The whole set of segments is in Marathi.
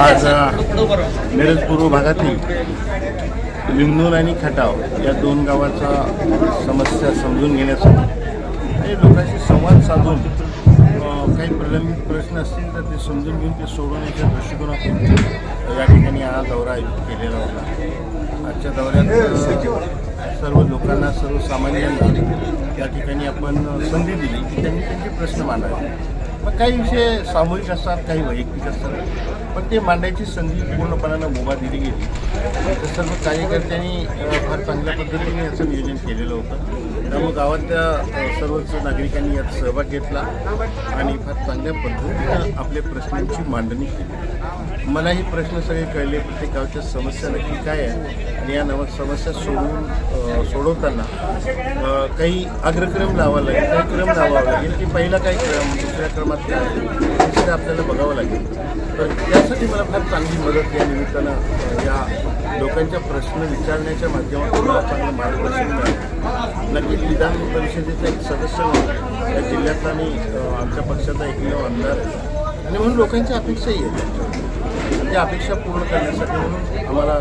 आज मिरज पूर्व भागातील लिंगनूर आणि खटाव या दोन गावाचा समस्या समजून घेण्यासाठी आणि लोकांशी संवाद साधून काही प्रलंबित प्रश्न असतील तर ते समजून घेऊन ते सोडवण्याच्या दृष्टिकोनातून या ठिकाणी हा दौरा केलेला होता. आजच्या दौऱ्यात सर्व लोकांना सर्वसामान्यांना या ठिकाणी आपण संधी दिली की त्यांनी त्यांचे प्रश्न मांडावे. मग काही विषय सामूहिक असतात काही वैयक्तिक असतात. पण ते मांडायची संधी पूर्णपणानं मुभा दिली गेली. तर सर्व कार्यकर्त्यांनी फार चांगल्या पद्धतीने याचं नियोजन केलेलं होतं. त्यामुळे गावातल्या सर्वच नागरिकांनी यात सहभाग घेतला आणि फार चांगल्या पद्धतीनं आपल्या प्रश्नांची मांडणी केली. मलाही प्रश्न सगळे कळले प्रत्येक गावच्या समस्या नक्की काय आहे आणि या नव समस्या सोडवून सोडवताना काही अग्रक्रम लावावा लागेल काही क्रम लावावा लागेल की पहिला काय क्रम दुसऱ्या क्रमात काय? तिसरं आपल्याला बघावं लागेल. तर त्यासाठी मला फार चांगली मदत या निमित्तानं या लोकांच्या प्रश्न विचारण्याच्या माध्यमातून मला चांगलं मार्गदर्शन मिळालं. नक्कीच विधान परिषदेचा एक सदस्य म्हणून या जिल्ह्यातला मी आमच्या पक्षाचा एकमेव आमदार. आहे. आणि म्हणून लोकांच्या अपेक्षाही आहेत. त्या अपेक्षा पूर्ण करण्यासाठी म्हणून आम्हाला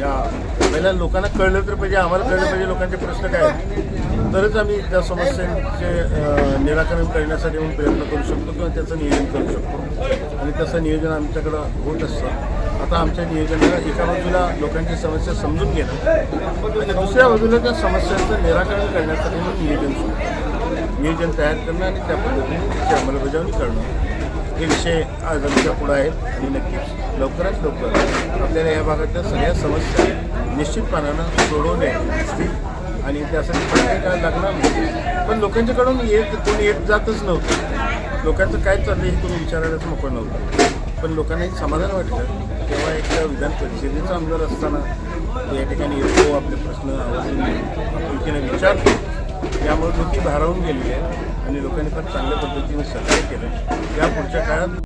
या पहिल्या लोकांना कळलं तर पाहिजे आम्हाला कळलं पाहिजे लोकांचे प्रश्न काय आहेत. तरच आम्ही त्या समस्यांचे निराकरण करण्यासाठी म्हणून प्रयत्न करू शकतो किंवा त्याचं नियोजन करू शकतो. आणि तसं नियोजन आमच्याकडं होत असतं. आता आमच्या नियोजनाला एका बाजूला लोकांची समस्या समजून घेणं आणि दुसऱ्या बाजूला त्या समस्यांचं निराकरण करण्यासाठी म्हणून नियोजन सुरू नियोजन तयार करणं आणि त्या पद्धतीने त्याची अंमलबजावणी करणं. हे विषय आज आमच्या पुढे आहेत. आणि नक्कीच लवकरात लवकर आपल्याला या भागातल्या सगळ्या समस्या निश्चितपणानं सोडवणे असतील आणि त्यासाठी प्रत्येक काळ लागणार नाही. पण लोकांच्याकडून येत कोणी येत जातच नव्हतं. लोकांचं काय चाललं हे कोणी विचारायलाच मोकळं नव्हतं. पण लोकांना एक समाधान वाटलं तेव्हा एक विधान परिषदेचा आमदार असताना या ठिकाणी येतो आपले प्रश्न आवर्जून आपुलकीने विचारतो. त्यामुळे लोक भारावून गेलेली आहे. आणि लोकांनी फार चांगल्या पद्धतीने सहकार्य या पुढच्या काळात